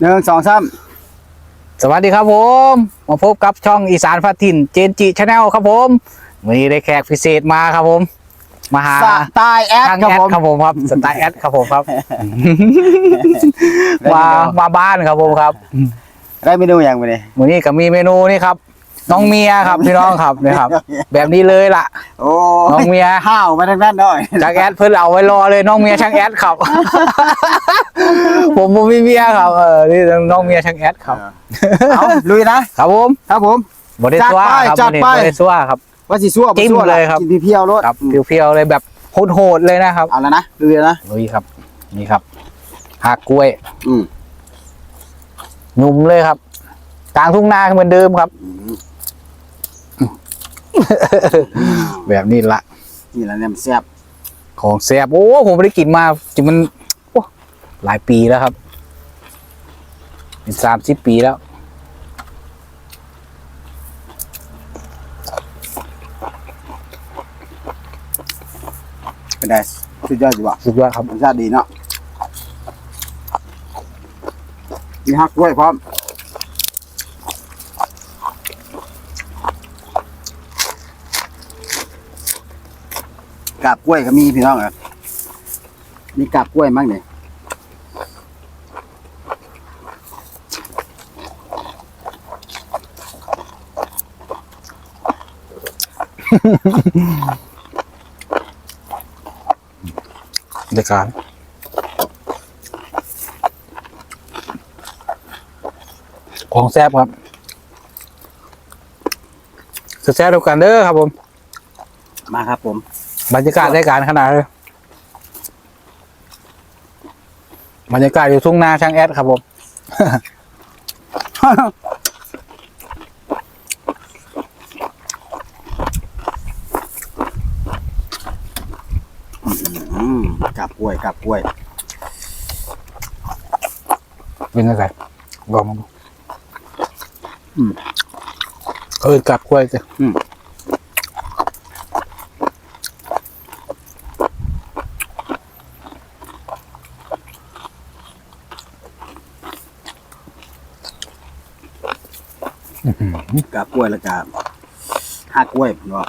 หนึ่งสองสามสวัสดีครับผม มาพบกับช่องอีสานพัดถิ่นเจนจิชาแนลครับผมวันนี้ได้แขกพิเศษมาครับผม มาหาสไตล์แอดทางครับแอดผม ครับผมครับสไตล์แอดครับผมครับ มามาบ้านครับผมครับ ได้เมนูอย่างไปเลยวันนี้ก็มีเมนูนี่ครับ น้องเมียครับพี่น้องครับนี่ครับ แบบนี้เลยล่ะ โอ้น้องเมียข้าวมาทางนั้นหน่อยช่างแอดเพิ่นเอาไว้รอเลยน้องเมียช่างแอดครับ ผมผมมีเมียครับเออนี่น้องเมียช่างแอดครับเอาลุยนะครับผมครับผมบริสุทธิ์ครับจัดไปบริสุทธิ์ครับว่าสิซั่วจิ้มซั่วเลยครับกินเพียวๆรสครับเพียวๆเลยแบบโหดๆเลยนะครับเอาแล้วนะลุยแล้วนะลุยครับ นี่ครับหักกล้วย อืมหนุ่มเลยครับกลางทุ่งนาเหมือนเดิมครับ แบบนี้ละนี่แหละเนี่ยมันแซ่บของแซ่บโอ้ผมไม่ได้กินมาจริงมันโอ้หลายปีแล้วครับ เป็นสามสิบปีแล้วเป็นไงสุดยอดจีบ่ะสุดยอดครับรสชาติดีเนาะมีฮักกล้วยพร้อม กาบกล้วยก็มีพี่น้องเหรอมีกาบกล้วยมั้งเนี่ยเด็กการของแซ่บครับคือแซ่บเดียวกันเด้อครับผม มาครับผม บรรยากาศได้การขนาดเลยบรรยากาศอยู่ทุ่งนาช่างแอดครับผมอืมกาบกล้วยกาบกล้วยเป็นยังไงลองมาดูเออกลับกล้วยจ้ะ กาบกล้วยแล้วกาบฮักกล้วยเนาะ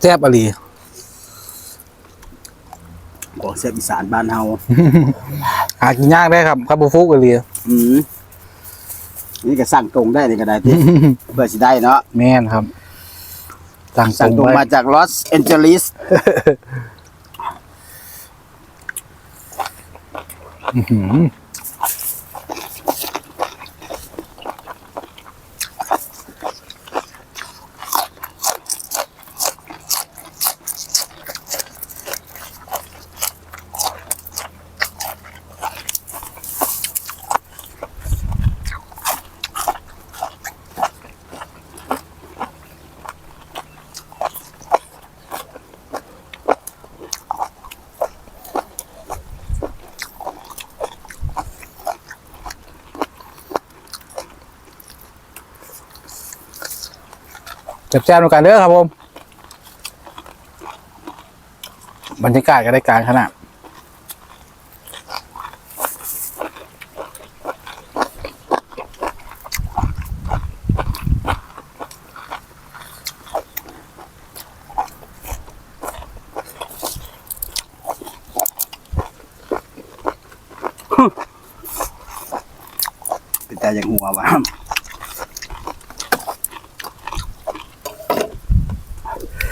แซ่บอะไรของเสียบอีสานบ้านเฮาหากินยากได้ครับครับบุฟุกอะไรอืมนี่ก็สั่งตรงได้เลยก็ได้ที่ เพื่อสิได้เนาะแม่นครับสั่งสั่งตรงไว้มาจากลอสแอนเจลิสอื้อ แซ่บๆเหมือนกันเด้อครับผมบรรยากาศก็ได้การขนาดเป็นแต่อย่างหัวว่ะ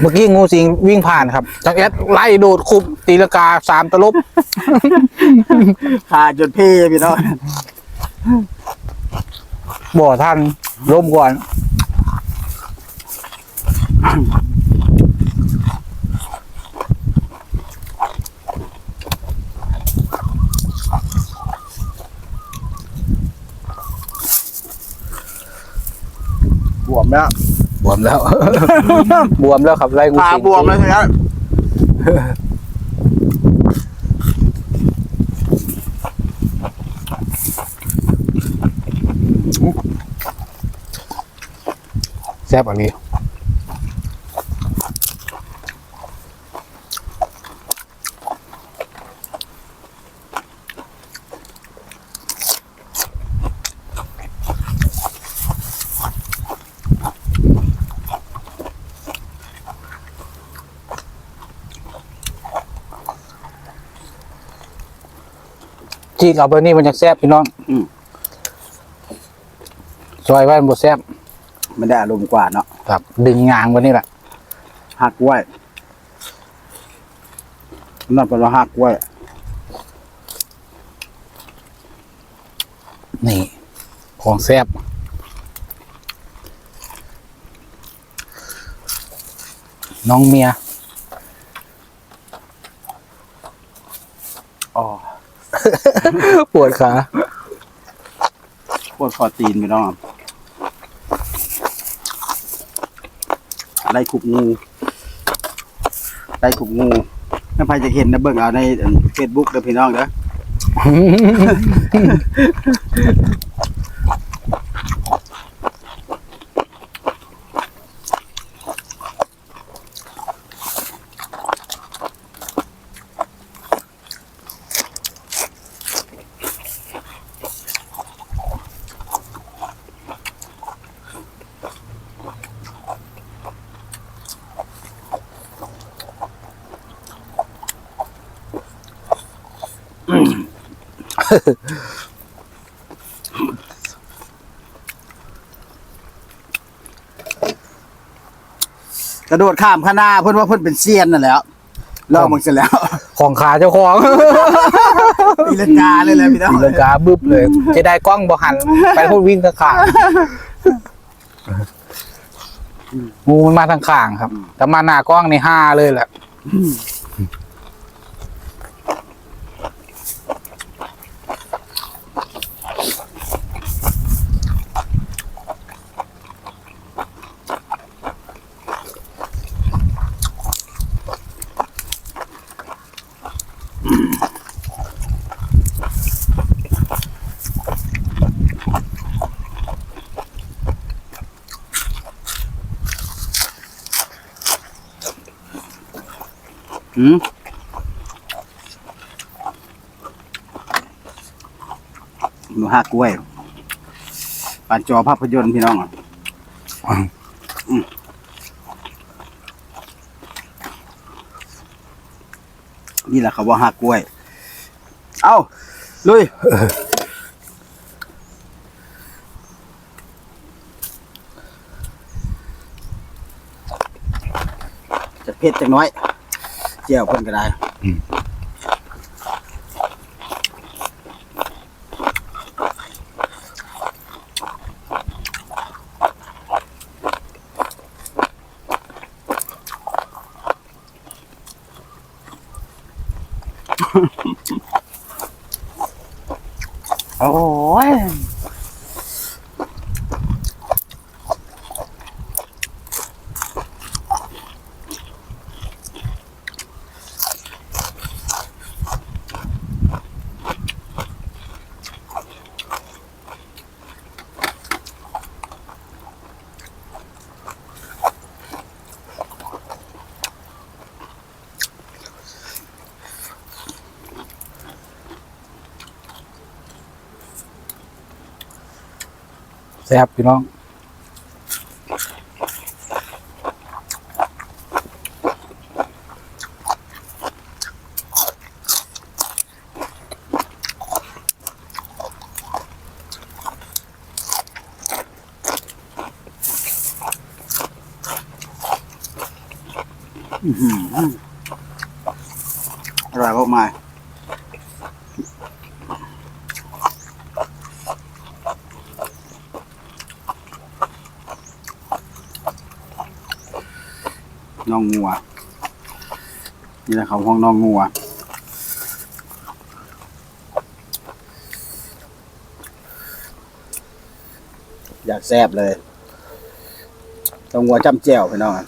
เมื่อกี้งูสิงวิ่งผ่านครับจังแอดไล่โดดคุบตีลกาสามตลบขาดจนเพ่พี่น้องบ่ท่านล้มก่อนบวมแล้วบ วมแล้ว บวมแล้วครับไล่งูขาสิงบวมแล้วใช่ไหมแซ่บอันนี้ จีกเอาเบอร์นี้มันจะแซ่บพี่น้องอืม ซอยไว้มันบดแซ่บมันได้อารมณ์กว่าเนาะครับ ดึงงางไว้นี่แหละหักกล้วยนั่นเป็นว่าหักกล้วยนี่ ของแซ่บน้องเมีย อ๋อ ปวดขาปวดคอตีนไปน้องไล่ขุบงูไล่ขุบงูถ้าใครจะเห็นนะเบิ่งเอาในเฟซบุ๊กเด้อพี่น้องเด้อ กระโดดข้ามคณาเพิ่นว่าเพิ่นเป็นเซียนนั่นแหล้วลองมึงเสร็จแล้ว ของขาเจ้าของ ตีลังกาเลยแหละพี่น้อง ตีลังกาบึบเลยจะได้กล้องบ่หัน ไปพูดวิ่งทางข้างงูมันมาทางข้างครับ แต่มาหน้ากล้องในห้าเลยแหละ หืมหนูหักกล้วยปานจอภาพยนตร์พี่น้องอะอืมนี่แหละเขาว่าหักกล้วย เอ้าลุยจะเผ็ดจังน้อยเจียวเพิ่นก็ได้โอ้ย แซ่บพี่น้องอร่อยมากมาย น้องงัว นี่แหละเขาห้องน้องงัวอยากแซบเลยต้องงัวจำแจ่วพี่น้องอะ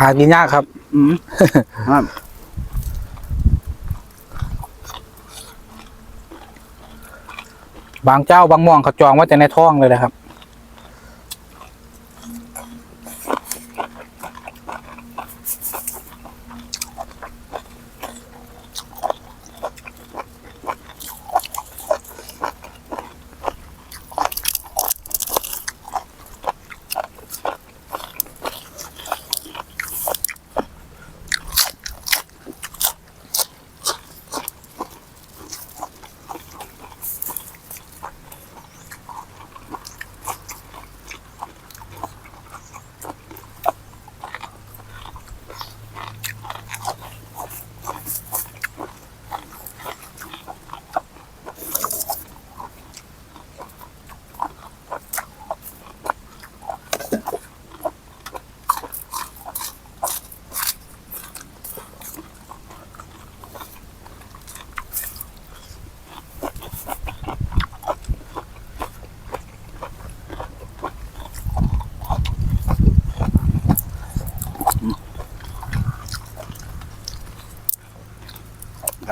หากินยากครับ อืมครับบางเจ้าบางม่วงเขาจองไว่าจะในท้องเลยนะครับ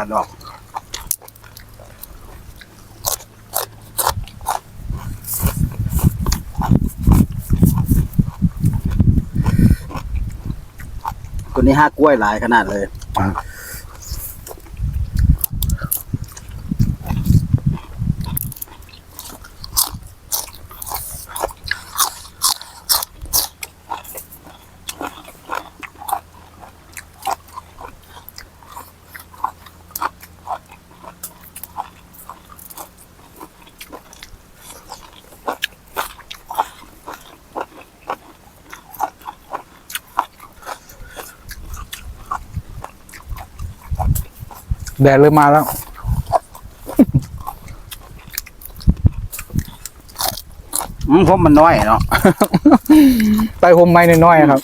กันออกคนนี้ห้ากล้วยหลายขนาดเลย แดดเลยมาแล้ว อืมผมมันน้อยเนาะไปผมไม่น้อยๆครับ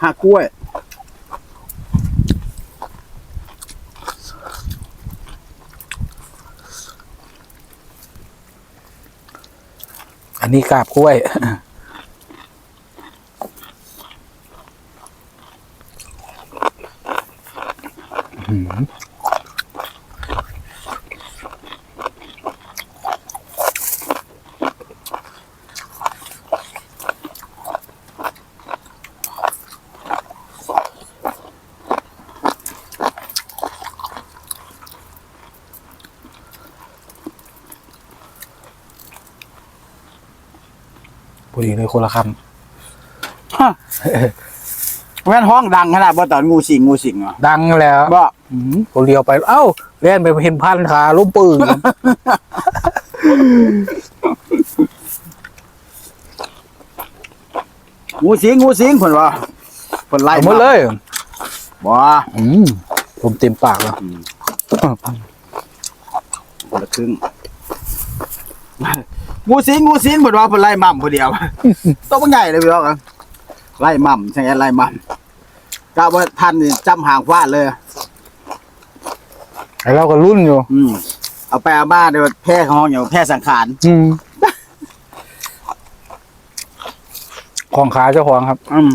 ห้ากล้วย นนี้กาบกล้วยพ อดีเลยคนละคแม่นห้องดังขนาดว่ตอนงูสิงงูสิงเหรอดังแล้วบ่อืมผมเลียวไป เอ้าเล่นไปเห็นพันขาล้มปืนงูสิงงูสิงเพิ่นว่าเพิ่นไล่เอาหมดเลยบ่อืมผมเต็มปากแล้วคนละครึ่ง งูสิงงูสิงเพิ่นว่าเพิ่นไล่มั่มผู้เดียว ตัวบ่ใหญ่เลยพี่น้องอะไล่มั่มใช่ไงไล่มั่มกะว่าท่านนี่จำหางฟาดเลย ไอ้เราก็รุ่นอยู่ อืมเอาไปเอามาเดี๋ยวแพร่ของอย่างแพร่สังขารอืมของขาเจ้าของครับ อืม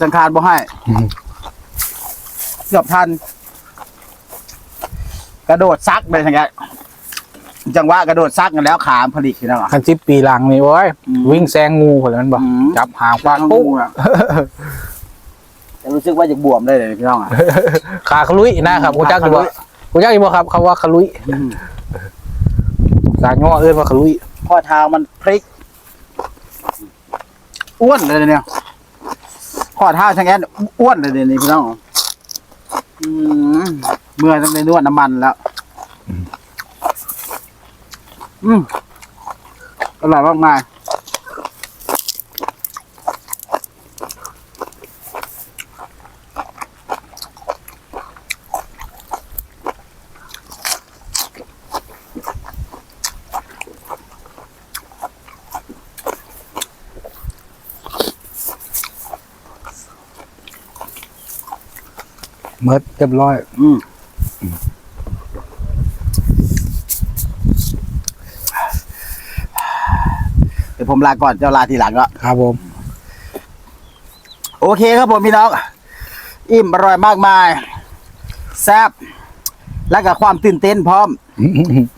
สังขารบ่ให้อืมเกือบทัน กระโดดซักไปทางนี้จังหวะกระโดดซักกันแล้วขามผลิตขึ้นแล้วอะคันจิบปีหลังนี่โอ้ยอืมวิ่งแซงงูคนนั้นบอกอืม จับหางฟาดทั้งปุ๊บงูอะจะรู้สึกว่าจะบวมได้เลยพี่น้องอะ ขาขลุยนะครับคุณจักอยู่บ่คุณจักอยู่บ่ครับคำว่าขลุยสายง้อเอื้อนว่าขลุยข้อเท้ามันพลิก อ้วนเลยเนี่ยข้อเท้าช่างแอนอ้วนเลยเดี๋ยวนี้พี่น้องอืม เมื่อต้องได้นวดน้ำมันแล้ว อืมอร่อยมากมายเมิดเรียบร้อย อืม ดี๋ยวผมลาก่อนเจ้าลาทีหลังก็ครับผม โอเคครับผมพี่น้อง อิ่มอร่อยมากมาย แซ่บและกับความตื่นเต้นพร้อม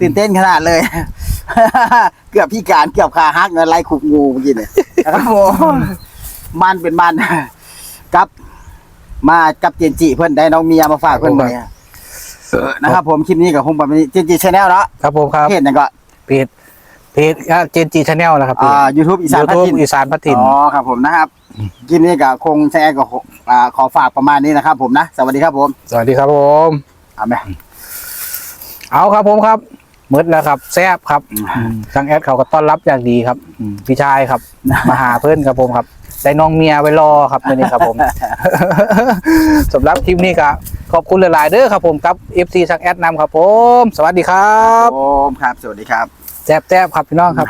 ตื่นเต้นขนาดเลย เกือบพี่การเกือบขาหักเงินไล่ขุกงูเมื่อกี้เนี่ยนะครับผมมันเป็นมันกับมากับเจนจิเพื่อนได้น้องเมียมาฝากเพื่อนมาเนี่ยนะครับผมคลิปนี้กับผมแบบนี้เจนจิชาแนลเนาะครับผมครับเพจนั่นก็เพจ เพจเจนจีชาแนลนะครับอ่ายูทูบอีสานยูพัทูบทินอีสานพัฒนินอ๋อครับผมนะครับคลิปนี้ก็คงแชร์ก็อ่าขอฝากประมาณนี้นะครับผมนะ สวัสดีครับผมสวัสดีครับผม เอาไหม เอาครับผมครับเมิดแล้วครับแซบครับอืมทางแอดเขาก็ต้อนรับอย่างดีครับอืมพี่ชายครับ มาหาเพื่อนครับผมครับได้น้องเมียไว้รอครับมื่อนี้ครับผม สำหรับคลิปนี้ก็ขอบคุณหลายๆเด้อครับผมครับ FC ทางแอดนำครับผม สวัสดีครับ ผมครับ สวัสดีครับ แซบแซบครับพี่น้องครับ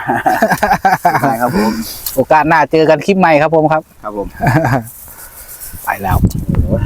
ได้ครับผม โอกาสหน้าเจอกันคลิปใหม่ครับผมครับ ครับผม ไปแล้วโอ้ย